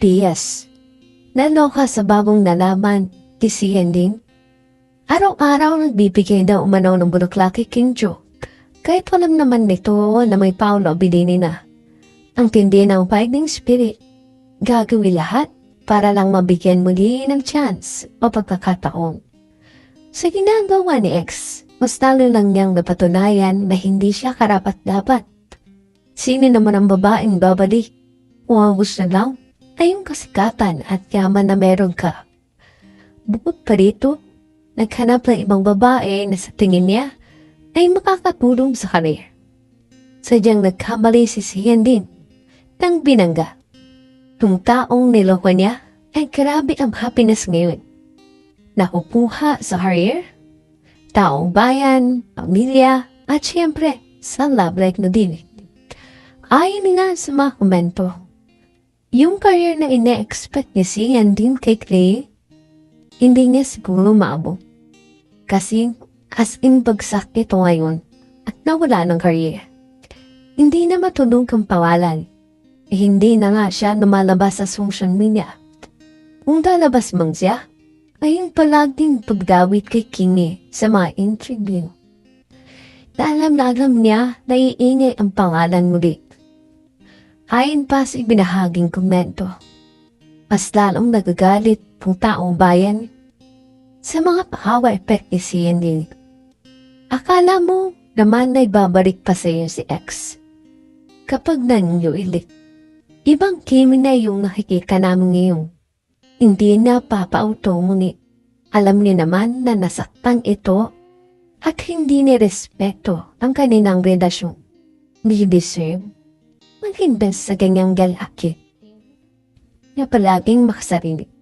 Diaz. Naloka sa bagong nalaman ni si Ending. Araw-araw nagbibigay daw umanaw ng bulaklak kay King Joe. Kahit alam naman nito na may Paolo binini na. Ang tindi ng fighting spirit. Gagawin lahat para lang mabigyan muli ng chance o pagkakataon. Sa ginagawa ni X, mas talo lang niyang napatunayan na hindi siya karapat-dapat. Sino naman ang babaeng babalik? Ang gusto lang yung kasikatan at yaman na meron ka. Bukod pa rito, naghanap ng ibang babae na sa tingin niya ay makakatulong sa kanya. Sadyang nagkamali si Sian din ng binangga. Yung taong niloko niya ay grabe ang happiness ngayon. Nakukuha sa career, taong bayan, pamilya, at siyempre sa love life na din. Ayon nga sa mga komento, yung career na ine-expect niya si din kay Clay, hindi niya siguro maabot. Kasi as in bagsak ito ngayon at nawala ng career. Hindi na matulog ang pawalan. Eh, hindi na nga siya lumalabas sa social media. Kung lalabas man siya, ay yung palaging pagdawit kay Kingi sa mga interview. Alam na alam niya na iingay ang pangalan muli. Ayon pa sa ibinahaging komento, mas lalong nagagalit ang taong bayan sa mga pahawa effect ni CND. Akala mo naman na ibabalik pa sa iyo si X. Kapag nangyuilit, ibang kimi na yung nakikita namin ngayon. Hindi na papauto ngunit alam niya naman na nasaktan ito at hindi ni respeto ang kanilang relasyon. Hindi deserve mag-invest sa ganyang galaki. Niya palaging makasarili.